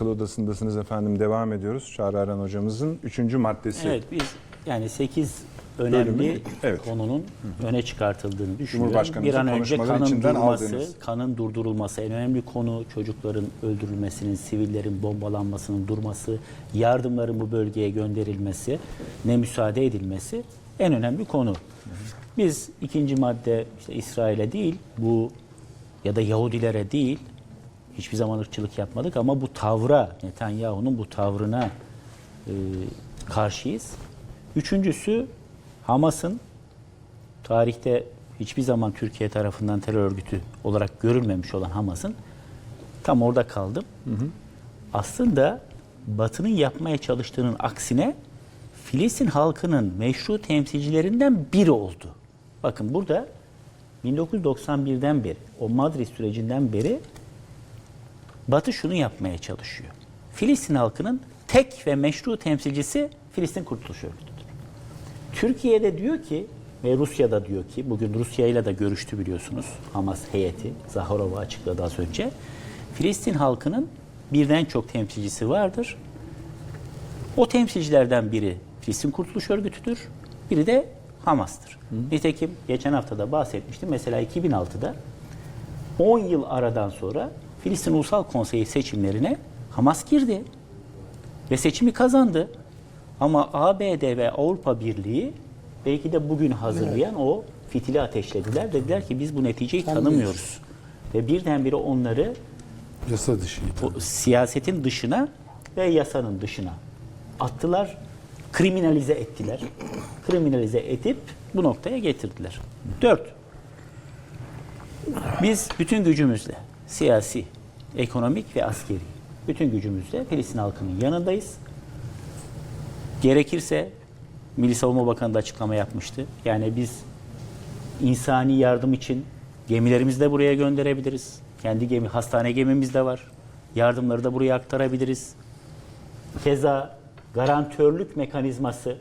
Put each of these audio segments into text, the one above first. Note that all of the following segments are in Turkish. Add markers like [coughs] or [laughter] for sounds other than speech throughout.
Akıl Odası'ndasınız efendim. Devam ediyoruz. Çağrı Aran hocamızın üçüncü maddesi. Evet biz yani 8 önemli Bölümü, evet. konunun öne çıkartıldığını düşünüyorum. Bir an önce kanın durması, aldığınız. kanın durdurulması en önemli konu çocukların öldürülmesinin, sivillerin bombalanmasının durması, yardımların bu bölgeye gönderilmesi, ne müsaade edilmesi en önemli konu. Biz ikinci madde işte İsrail'e değil bu ya da Yahudilere değil hiçbir zaman ırkçılık yapmadık ama bu tavra Netanyahu'nun bu tavrına e, karşıyız. Üçüncüsü Hamas'ın tarihte hiçbir zaman Türkiye tarafından terör örgütü olarak görülmemiş olan Hamas'ın tam orada kaldım. Aslında Batı'nın yapmaya çalıştığının aksine Filistin halkının meşru temsilcilerinden biri oldu. Bakın burada 1991'den beri, o Madrid sürecinden beri Batı şunu yapmaya çalışıyor. Filistin halkının tek ve meşru temsilcisi Filistin Kurtuluş Örgütü'dür. Türkiye'de diyor ki ve Rusya'da diyor ki bugün Rusya ile de görüştü biliyorsunuz Hamas heyeti Zaharova açıkladı az önce. Filistin halkının birden çok temsilcisi vardır. O temsilcilerden biri Filistin Kurtuluş Örgütü'dür. Biri de Hamas'tır. Nitekim geçen hafta da bahsetmiştim. Mesela 2006'da 10 yıl aradan sonra Filistin Ulusal Konseyi seçimlerine Hamas girdi ve seçimi kazandı. Ama ABD ve Avrupa Birliği belki de bugün hazırlayan o fitili ateşlediler. Dediler ki biz bu neticeyi tanımıyoruz. Ve birdenbire onları Yasa dışı. bu siyasetin dışına ve yasanın dışına attılar, kriminalize ettiler. Kriminalize edip bu noktaya getirdiler. Dört, biz bütün gücümüzle siyasi, ekonomik ve askeri bütün gücümüzle Filistin halkının yanındayız. Gerekirse Milli Savunma Bakanı da açıklama yapmıştı. Yani biz insani yardım için gemilerimizi de buraya gönderebiliriz. Kendi gemi, hastane gemimiz de var. Yardımları da buraya aktarabiliriz. Keza garantörlük mekanizması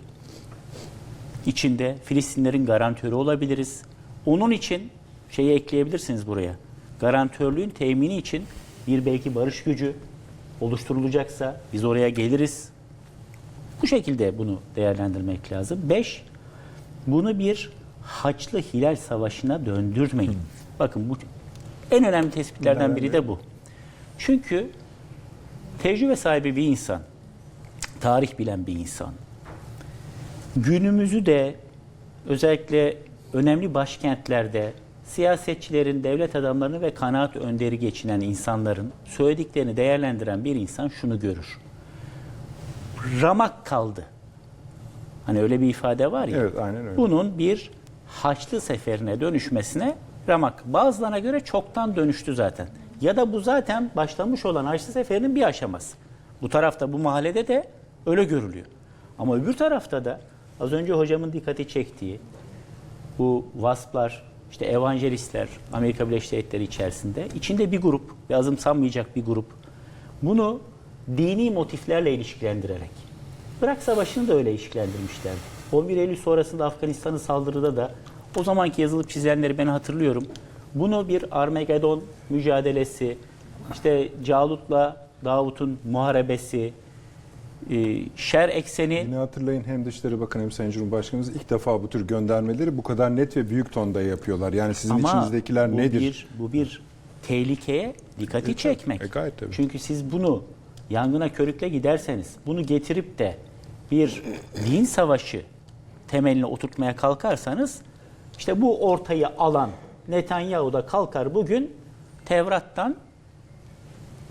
içinde Filistinlerin garantörü olabiliriz. Onun için şeyi ekleyebilirsiniz buraya. Garantörlüğün temini için bir belki barış gücü oluşturulacaksa biz oraya geliriz. Bu şekilde bunu değerlendirmek lazım. Beş, bunu bir Haçlı Hilal Savaşı'na döndürmeyin. Bakın bu en önemli tespitlerden biri de bu. Çünkü tecrübe sahibi bir insan, tarih bilen bir insan, günümüzü de özellikle önemli başkentlerde siyasetçilerin, devlet adamlarını ve kanaat önderi geçinen insanların söylediklerini değerlendiren bir insan şunu görür. Ramak kaldı. Hani öyle bir ifade var ya. Evet, aynen öyle. Bunun bir Haçlı seferine dönüşmesine ramak. Bazılarına göre çoktan dönüştü zaten. Ya da bu zaten başlamış olan Haçlı seferinin bir aşaması. Bu tarafta bu mahallede de öyle görülüyor. Ama öbür tarafta da az önce hocamın dikkati çektiği bu vasplar, işte evangelistler Amerika Birleşik Devletleri içerisinde içinde bir grup ve azımsanmayacak bir grup bunu dini motiflerle ilişkilendirerek Irak Savaşı'nı da öyle ilişkilendirmişlerdi. 11 Eylül sonrasında Afganistan'ın saldırıda da o zamanki yazılıp çizenleri ben hatırlıyorum. Bunu bir Armagedon mücadelesi, işte Calut'la Davut'un muharebesi, şer ekseni Yine hatırlayın hem Dışişleri Bakanı hem Sayın Cumhurbaşkanımız ilk defa bu tür göndermeleri bu kadar net ve büyük tonda yapıyorlar. Yani sizin Ama içinizdekiler bu nedir? Bir, bu bir tehlikeye dikkati çekmek. E, gayet tabii. Çünkü siz bunu yangına körükle giderseniz, bunu getirip de bir din savaşı temeline oturtmaya kalkarsanız, işte bu ortayı alan Netanyahu da kalkar bugün Tevrat'tan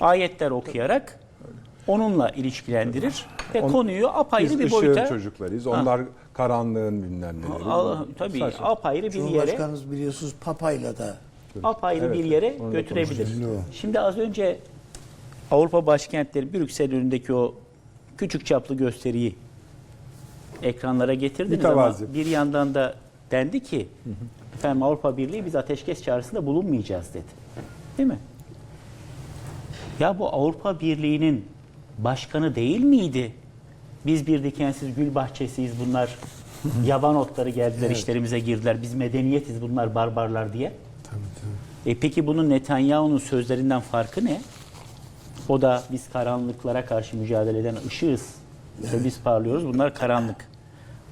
ayetler okuyarak onunla ilişkilendirir ve On- konuyu apayrı Biz bir boyuta çocuklarıyız. Onlar karanlığın bilmem neleri. Al- tabii Saçma. apayrı bir yere Cumhurbaşkanımız biliyorsunuz papayla da apayrı Evet, bir yere götürebilir. Şimdi az önce Avrupa başkentleri Brüksel önündeki o küçük çaplı gösteriyi ekranlara getirdiniz ama bir yandan da dendi ki efendim Avrupa Birliği biz ateşkes çağrısında bulunmayacağız dedi. Değil mi? Ya bu Avrupa Birliği'nin başkanı değil miydi? Biz bir dikensiz gül bahçesiyiz bunlar. [laughs] Yaban otları geldiler işlerimize girdiler. Biz medeniyetiz bunlar barbarlar diye. tabii tabii. E peki bunun Netanyahu'nun sözlerinden farkı ne? O da biz karanlıklara karşı mücadele eden ışığız. Ve biz parlıyoruz. Bunlar karanlık.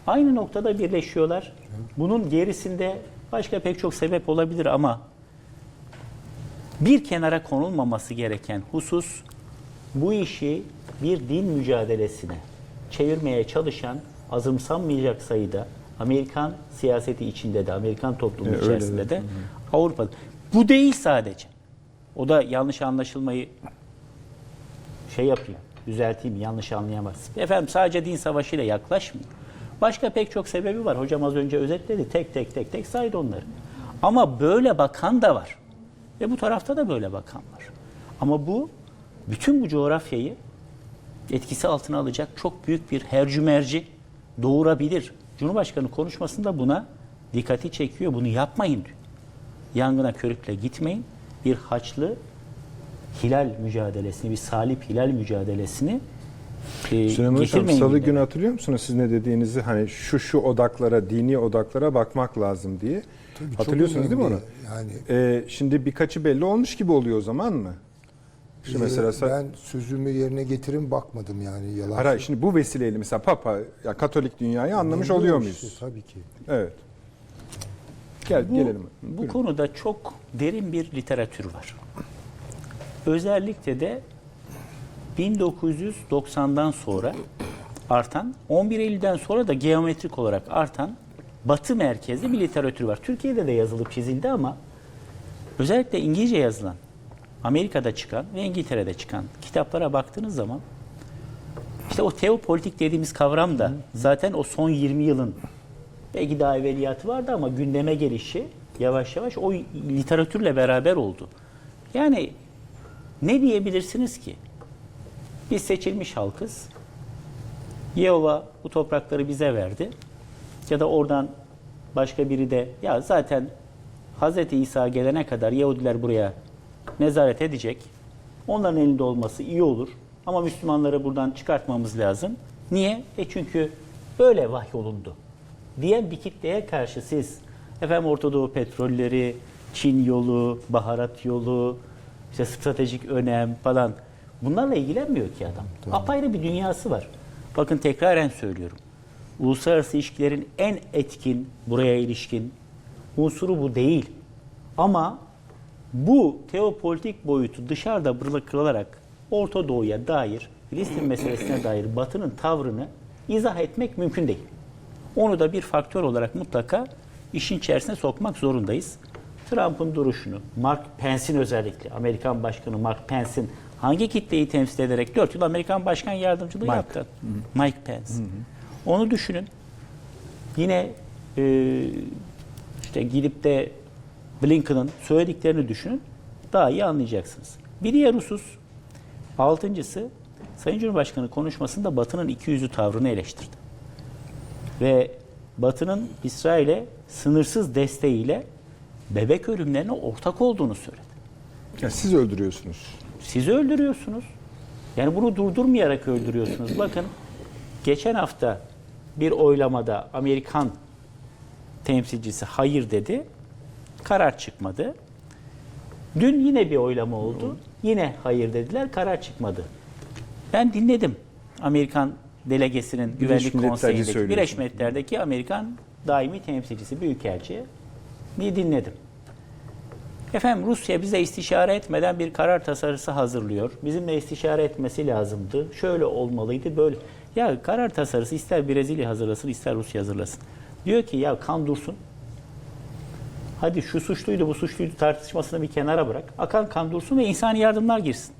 Aynı noktada birleşiyorlar. Bunun gerisinde başka pek çok sebep olabilir ama bir kenara konulmaması gereken husus bu işi bir din mücadelesine çevirmeye çalışan azımsanmayacak sayıda Amerikan siyaseti içinde de Amerikan toplumu E, öyle içerisinde de. de Avrupa'da. Bu değil sadece. O da yanlış anlaşılmayı şey yapıyor. Düzelteyim yanlış anlayamaz. Efendim sadece din savaşıyla yaklaşmıyor. Başka pek çok sebebi var. Hocam az önce özetledi. Tek tek tek tek saydı onları. Ama böyle bakan da var. Ve bu tarafta da böyle bakan var. Ama bu bütün bu coğrafyayı etkisi altına alacak çok büyük bir hercümerci doğurabilir. Cumhurbaşkanı konuşmasında buna dikkati çekiyor. Bunu yapmayın diyor. Yangına körükle gitmeyin. Bir haçlı hilal mücadelesini, bir salip hilal mücadelesini e, Süleyman Hocam salı günü hatırlıyor musunuz siz ne dediğinizi hani şu şu odaklara, dini odaklara bakmak lazım diye. Tabii Hatırlıyorsunuz değil mi onu? Yani Ee, şimdi birkaçı belli olmuş gibi oluyor o zaman mı? Şimdi mesela sa- ben sözümü yerine getirin bakmadım yani yalan. Hayır, şimdi bu vesileyle mesela Papa, ya Katolik dünyayı anlamış oluyor Anlıyorum muyuz? işte, tabii ki. Evet. Gel Bu, gelelim. bu Buyurun. konuda çok derin bir literatür var. Özellikle de 1990'dan sonra artan, 11 Eylül'den sonra da geometrik olarak artan Batı merkezli bir literatür var. Türkiye'de de yazılıp çizildi ama özellikle İngilizce yazılan, Amerika'da çıkan ve İngiltere'de çıkan kitaplara baktığınız zaman işte o teopolitik dediğimiz kavram da zaten o son 20 yılın belki daha evveliyatı vardı ama gündeme gelişi yavaş yavaş o literatürle beraber oldu. Yani ne diyebilirsiniz ki? Biz seçilmiş halkız. Yehova bu toprakları bize verdi. Ya da oradan başka biri de ya zaten Hz. İsa gelene kadar Yahudiler buraya nezaret edecek. Onların elinde olması iyi olur. Ama Müslümanları buradan çıkartmamız lazım. Niye? E çünkü böyle vahyolundu. Diyen bir kitleye karşı siz efendim Ortadoğu petrolleri, Çin yolu, baharat yolu, işte stratejik önem falan bunlarla ilgilenmiyor ki adam. Apayrı bir dünyası var. Bakın tekraren söylüyorum. Uluslararası ilişkilerin en etkin buraya ilişkin unsuru bu değil. Ama bu teopolitik boyutu dışarıda bırakılarak Orta Doğu'ya dair, Filistin meselesine dair Batı'nın tavrını izah etmek mümkün değil. Onu da bir faktör olarak mutlaka işin içerisine sokmak zorundayız. Trump'ın duruşunu, Mark Pence'in özellikle, Amerikan Başkanı Mark Pence'in hangi kitleyi temsil ederek 4 yıl Amerikan Başkan Yardımcılığı Mike. yaptı? Mike Pence. Onu düşünün. Yine e, işte gidip de Blinken'ın söylediklerini düşünün. Daha iyi anlayacaksınız. Bir diğer husus, altıncısı, Sayın Cumhurbaşkanı konuşmasında Batı'nın iki yüzlü tavrını eleştirdi. Ve Batı'nın İsrail'e sınırsız desteğiyle bebek ölümlerine ortak olduğunu söyledi. Ya siz öldürüyorsunuz. Siz öldürüyorsunuz. Yani bunu durdurmayarak öldürüyorsunuz. Bakın geçen hafta bir oylamada Amerikan temsilcisi hayır dedi. Karar çıkmadı. Dün yine bir oylama oldu. Yine hayır dediler. Karar çıkmadı. Ben dinledim. Amerikan delegesinin güvenlik konseyindeki. Birleşmiş Milletler'deki Amerikan daimi temsilcisi Büyükelçi bir dinledim. Efendim Rusya bize istişare etmeden bir karar tasarısı hazırlıyor. Bizimle istişare etmesi lazımdı. Şöyle olmalıydı, böyle. Ya karar tasarısı ister Brezilya hazırlasın, ister Rusya hazırlasın. Diyor ki ya kan dursun. Hadi şu suçluydu, bu suçluydu tartışmasını bir kenara bırak. Akan kan dursun ve insani yardımlar girsin.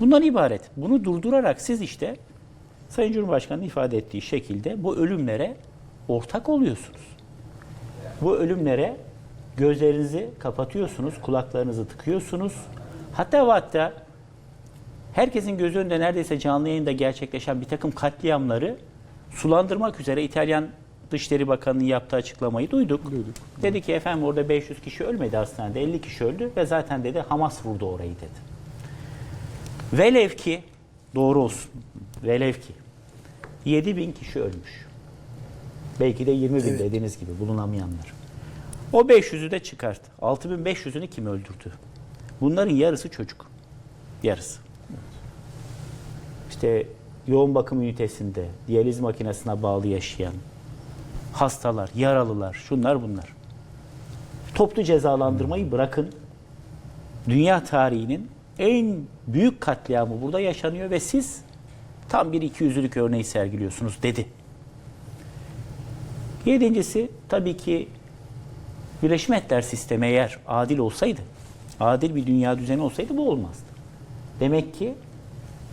Bundan ibaret. Bunu durdurarak siz işte Sayın Cumhurbaşkanı'nın ifade ettiği şekilde bu ölümlere ortak oluyorsunuz. Bu ölümlere gözlerinizi kapatıyorsunuz, kulaklarınızı tıkıyorsunuz. Hatta ve hatta herkesin gözü önünde neredeyse canlı yayında gerçekleşen bir takım katliamları sulandırmak üzere İtalyan Dışişleri Bakanı'nın yaptığı açıklamayı duyduk. Dedi ki efendim orada 500 kişi ölmedi hastanede 50 kişi öldü ve zaten dedi Hamas vurdu orayı dedi. Velev ki doğru olsun. Velev ki 7 bin kişi ölmüş. Belki de 20 bin dediğiniz gibi bulunamayanlar. O 500'ü de çıkart. 6500'ünü kim öldürdü? Bunların yarısı çocuk. Yarısı. işte yoğun bakım ünitesinde diyaliz makinesine bağlı yaşayan hastalar, yaralılar, şunlar bunlar. Toplu cezalandırmayı bırakın. Dünya tarihinin en büyük katliamı burada yaşanıyor ve siz tam bir ikiyüzlülük örneği sergiliyorsunuz dedi. Yedincisi tabii ki Birleşmiş Milletler sistemi eğer adil olsaydı, adil bir dünya düzeni olsaydı bu olmazdı. Demek ki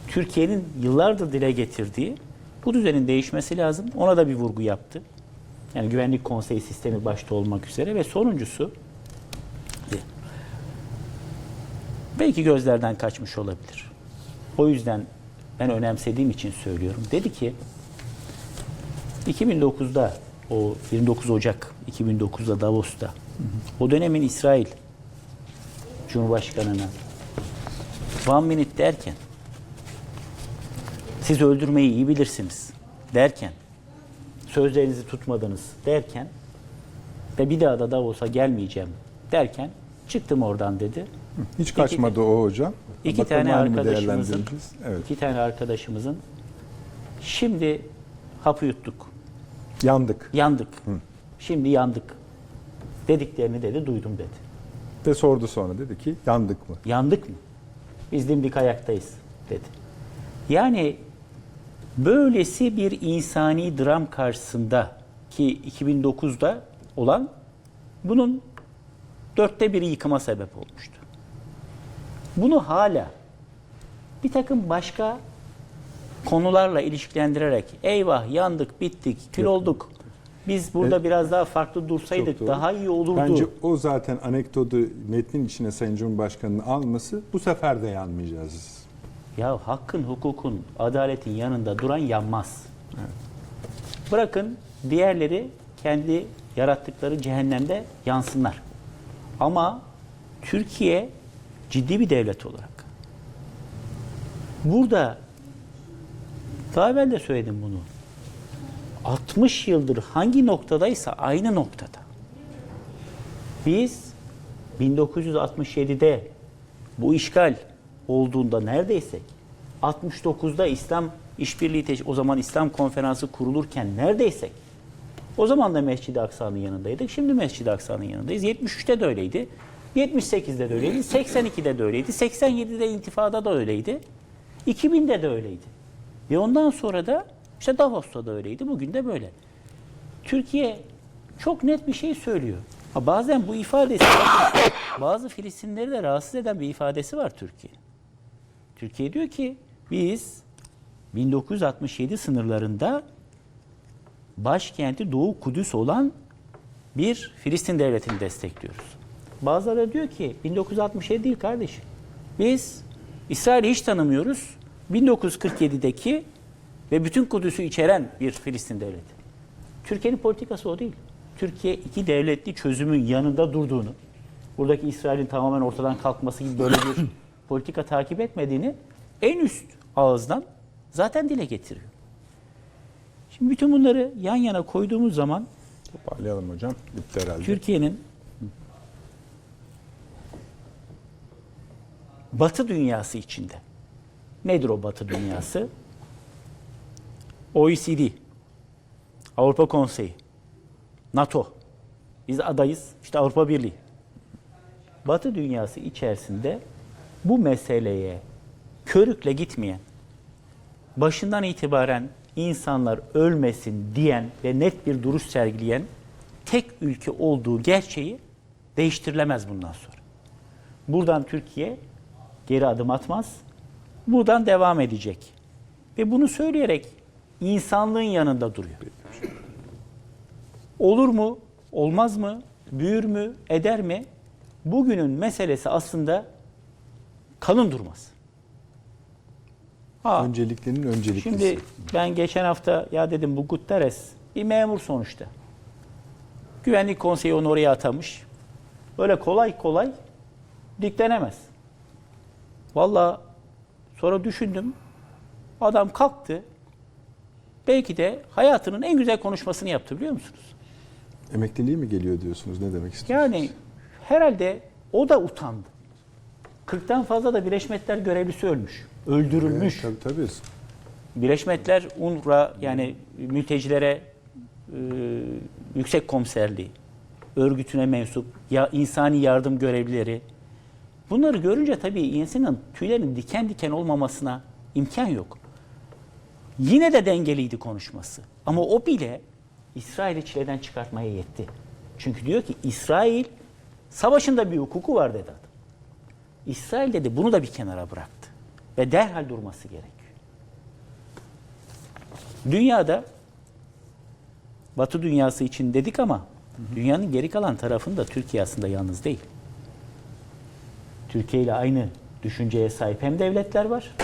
Türkiye'nin yıllardır dile getirdiği bu düzenin değişmesi lazım. Ona da bir vurgu yaptı. Yani Güvenlik Konseyi sistemi başta olmak üzere ve sonuncusu belki gözlerden kaçmış olabilir. O yüzden ben önemsediğim için söylüyorum. Dedi ki 2009'da o 29 Ocak 2009'da Davos'ta o dönemin İsrail Cumhurbaşkanı'na one minute derken siz öldürmeyi iyi bilirsiniz derken sözlerinizi tutmadınız derken ve bir daha da Davos'a gelmeyeceğim derken çıktım oradan dedi. Hiç kaçmadı o hocam. İki Bakalım tane arkadaşımızın? Evet. iki tane arkadaşımızın şimdi hapı yuttuk. Yandık. Yandık. Şimdi yandık. Dediklerini dedi duydum dedi. Ve sordu sonra dedi ki yandık mı? Yandık mı? Biz dimdik ayaktayız dedi. Yani böylesi bir insani dram karşısında ki 2009'da olan bunun dörtte biri yıkıma sebep olmuştu. Bunu hala bir takım başka konularla ilişkilendirerek eyvah yandık bittik kül olduk biz burada Evet. biraz daha farklı dursaydık daha iyi olurdu. Bence o zaten anekdotu metnin içine Sayın Cumhurbaşkanı'nın alması bu sefer de yanmayacağız. Ya hakkın, hukukun, adaletin yanında duran yanmaz. Bırakın diğerleri kendi yarattıkları cehennemde yansınlar. Ama Türkiye ciddi bir devlet olarak burada daha evvel de söyledim bunu. 60 yıldır hangi noktadaysa aynı noktada. Biz 1967'de bu işgal olduğunda neredeysek 69'da İslam İşbirliği Teş- o zaman İslam Konferansı kurulurken neredeysek o zaman da Mescid-i Aksa'nın yanındaydık. Şimdi Mescid-i Aksa'nın yanındayız. 73'te de öyleydi. 78'de de öyleydi. 82'de de öyleydi. 87'de intifada da öyleydi. 2000'de de öyleydi. Ve ondan sonra da işte Davos'ta da öyleydi. Bugün de böyle. Türkiye çok net bir şey söylüyor. Ha bazen bu ifadesi [coughs] bazı Filistinleri de rahatsız eden bir ifadesi var Türkiye. Türkiye diyor ki biz 1967 sınırlarında başkenti Doğu Kudüs olan bir Filistin devletini destekliyoruz. Bazıları diyor ki 1967 değil kardeşim. Biz İsrail'i hiç tanımıyoruz. 1947'deki ve bütün Kudüs'ü içeren bir Filistin devleti. Türkiye'nin politikası o değil. Türkiye iki devletli çözümün yanında durduğunu, buradaki İsrail'in tamamen ortadan kalkması gibi böyle bir [clears throat] politika takip etmediğini en üst ağızdan zaten dile getiriyor. Şimdi bütün bunları yan yana koyduğumuz zaman Toparlayalım hocam. Bitti herhalde. Türkiye'nin Batı dünyası içinde. Nedir o Batı dünyası? OECD, Avrupa Konseyi, NATO. Biz adayız. İşte Avrupa Birliği. Batı dünyası içerisinde bu meseleye körükle gitmeyen, başından itibaren insanlar ölmesin diyen ve net bir duruş sergileyen tek ülke olduğu gerçeği değiştirilemez bundan sonra. Buradan Türkiye geri adım atmaz. Buradan devam edecek. Ve bunu söyleyerek insanlığın yanında duruyor. Olur mu? Olmaz mı? Büyür mü? Eder mi? Bugünün meselesi aslında kalın durmaz. Ha, Önceliklerin önceliklisi. Şimdi ben geçen hafta ya dedim bu Guterres bir memur sonuçta. Güvenlik konseyi onu oraya atamış. Öyle kolay kolay diklenemez. Valla sonra düşündüm. Adam kalktı. Belki de hayatının en güzel konuşmasını yaptı biliyor musunuz? Emekliliği mi geliyor diyorsunuz? Ne demek istiyorsunuz? Yani herhalde o da utandı. 40'tan fazla da Birleşmiş Milletler görevlisi ölmüş. Öldürülmüş. Evet, tabii tabii. Birleşmiş Milletler UNRWA yani mültecilere e, yüksek komiserliği, örgütüne mensup ya insani yardım görevlileri bunları görünce tabii insanın tüylerinin diken diken olmamasına imkan yok. Yine de dengeliydi konuşması. Ama o bile İsrail'i çileden çıkartmaya yetti. Çünkü diyor ki İsrail savaşında bir hukuku var dedi adam. İsrail dedi bunu da bir kenara bıraktı. Ve derhal durması gerekiyor. Dünyada Batı dünyası için dedik ama dünyanın geri kalan tarafında Türkiye aslında yalnız değil. Türkiye ile aynı düşünceye sahip hem devletler var.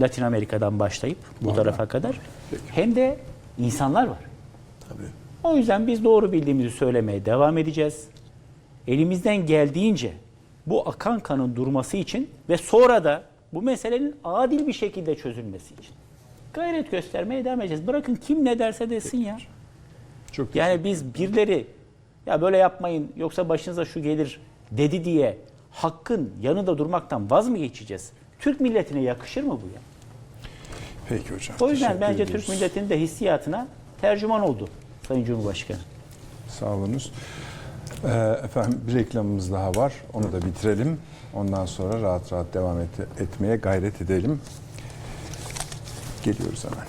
Latin Amerika'dan başlayıp bu Var. tarafa kadar hem de insanlar var. Tabii. O yüzden biz doğru bildiğimizi söylemeye devam edeceğiz. Elimizden geldiğince bu akan kanın durması için ve sonra da bu meselenin adil bir şekilde çözülmesi için gayret göstermeye devam edeceğiz. Bırakın kim ne derse desin ya. Çok Yani biz birileri ya böyle yapmayın yoksa başınıza şu gelir dedi diye hakkın yanında durmaktan vaz mı geçeceğiz? Türk milletine yakışır mı bu ya? Peki hocam. O yüzden bence ediyoruz. Türk milletinin de hissiyatına tercüman oldu Sayın Cumhurbaşkanı. Sağ olunuz. Ee, efendim bir reklamımız daha var. Onu da bitirelim. Ondan sonra rahat rahat devam et- etmeye gayret edelim. Geliyoruz hemen.